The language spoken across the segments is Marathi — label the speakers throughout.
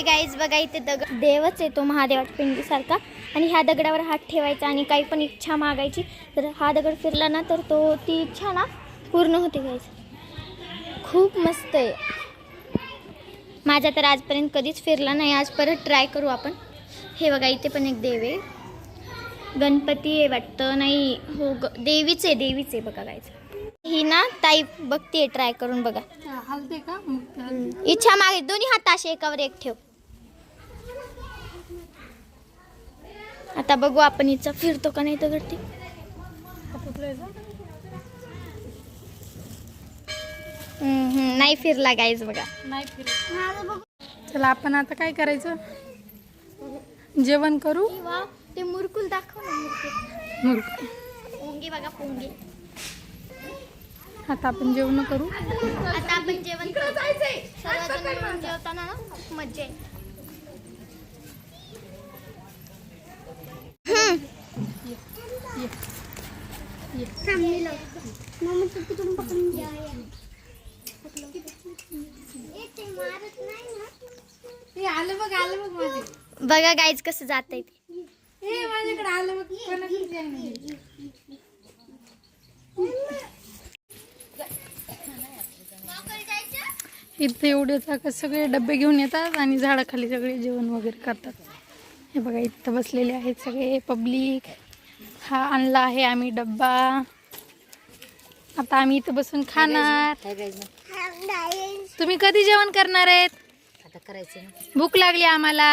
Speaker 1: हाय गाईज बघा इथे दगड. देवच येतो महादेवाच्या पिंडीसारखा. आणि ह्या दगडावर हात ठेवायचा आणि काही पण इच्छा मागायची. तर हा दगड फिरला ना तर तो ती इच्छा ना पूर्ण होते गाईज खूप मस्त आहे. माझा तर आजपर्यंत कधीच फिरला नाही. आज परत ट्राय करू आपण. हे बघा इथे पण एक देव आहे. गणपती आहे वाटतं. नाही हो ग देवीच आहे देवीच आहे बघा गायचं ही ना ताई बघते ट्राय करून बघा.
Speaker 2: हलते का? मग
Speaker 1: इच्छा मागे. दोन्ही हात असे एकावर एक ठेव. आता बघू आपण हिचा फिरतो का नाही तर करते नाही फिरला गाईज बघा.
Speaker 2: चला आपण आता काय करायचं? जेवण करू?
Speaker 1: ते मुरकुल दाखव ना मुरकुल. पोंगी बघा पोंगी
Speaker 2: आता आपण जेवण करू?
Speaker 1: आता आपण जेवण जेवताना ना मजा आहे
Speaker 2: आलं बघ आलं बघ माझे.
Speaker 1: बघा गाईज कसं जात आहे ते
Speaker 2: माझ्याकडे आलं बघ कोणाकडे जाईन. इथे एवढे चाकं सगळे डबे घेऊन येतात आणि झाडाखाली सगळे जेवण वगैरे करतात. हे बघा इथं बसलेले आहेत सगळे पब्लिक हा आणला आहे आम्ही डब्बा. आता आम्ही इथं बसून खाणार. तुम्ही कधी जेवण करणार आहेत?
Speaker 3: आता करायचं ना.
Speaker 2: भूक लागली आम्हाला.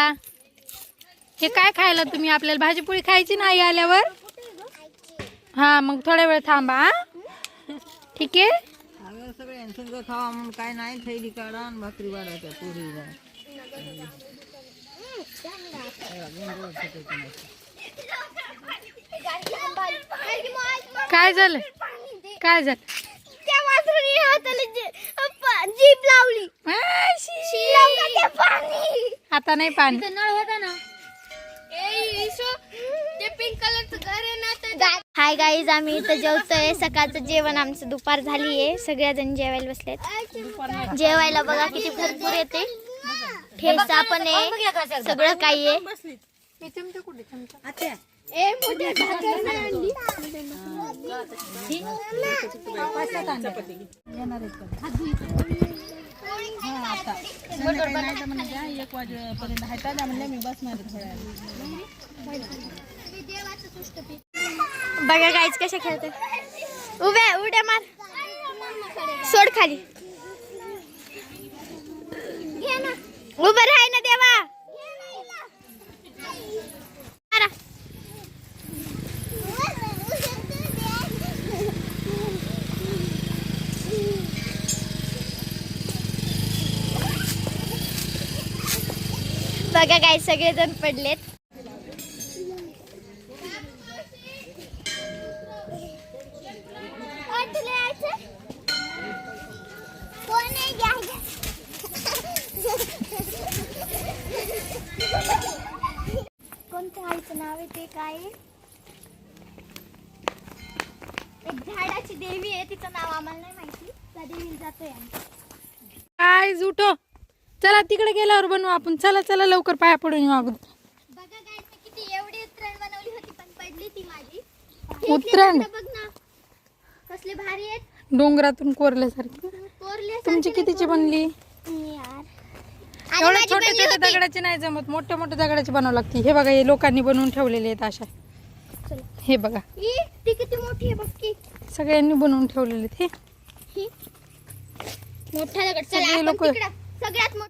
Speaker 2: हे काय खायला तुम्ही? आपल्याला भाजीपोळी खायची नाही आल्यावर? हा मग थोड्या वेळ थांबा हा? ठीक आहे?
Speaker 3: अगं सगळे संग खावा म्हणून काय नाही थैली काढा आणि भाकरी वाढायच्या पुरी
Speaker 2: काय झालं? काय झालं?
Speaker 1: त्या वासरूने हाताला जे- अप्पा, जीभ लावली.
Speaker 2: आता नाही पाणी.
Speaker 1: नळ होता ना. पिंक कलरचं घर आहे ना हाय गाईज आम्ही इथं जेवतोय. सकाळचं जेवण आमचं दुपार झाली आहे सगळेजण जेवायला बसलेत. जेवायला बघा किती भरपूर येते. ठेचा पण आहे. सगळं काही आहे.
Speaker 2: मी चमचा कुठे चमचा
Speaker 3: एक वाजेपर्यंत हायता म्हणलं मी बसणार थोड्या
Speaker 1: बघा गाईज कशा खेळते उभ्या उड्या मार. सोड खाली. उभं राहाय ना देवा. बघा काय सगळेजण पडलेत. कोणत्या आईचं नाव आहे ते काय आहे? एक झाडाची देवी आहे तिचं नाव आम्हाला नाही माहिती. त्या देवीला जातोय आम्ही.
Speaker 2: काय उठो. चला तिकडे गेल्यावर बनवू आपण. चला चला लवकर पाया पडून येऊ अगोदर.
Speaker 1: बघा काय मी किती एवढी उतरण बनवली होती पण पडली ती माझी. हे
Speaker 2: उतरण?
Speaker 1: इथले बघ ना. कसले भारी आहेत.
Speaker 2: डोंगरातून कोरल्यासारखी.
Speaker 1: कोरले
Speaker 2: तुमची कितीची बनली?
Speaker 1: यार. आणि
Speaker 2: एवढ्या
Speaker 1: माझी
Speaker 2: छोट्या
Speaker 1: बनली
Speaker 2: छोट्या
Speaker 1: होती.
Speaker 2: दगडाची नाही जमत. मोठ्या मोठ्या दगडाची बनावं लागते. हे बघा हे लोकांनी बनवून ठेवलेले आहेत अशा.
Speaker 1: चला.
Speaker 2: हे बघा.
Speaker 1: ती किती मोठी आहे बघ की.
Speaker 2: सगळ्यांनी बनवून ठेवलेले आहेत. हे.
Speaker 1: ही. मोठा दगड. चला
Speaker 2: सगळे
Speaker 1: आपण
Speaker 2: लोकं-
Speaker 1: तिकडं. सगळ्यात मोठा.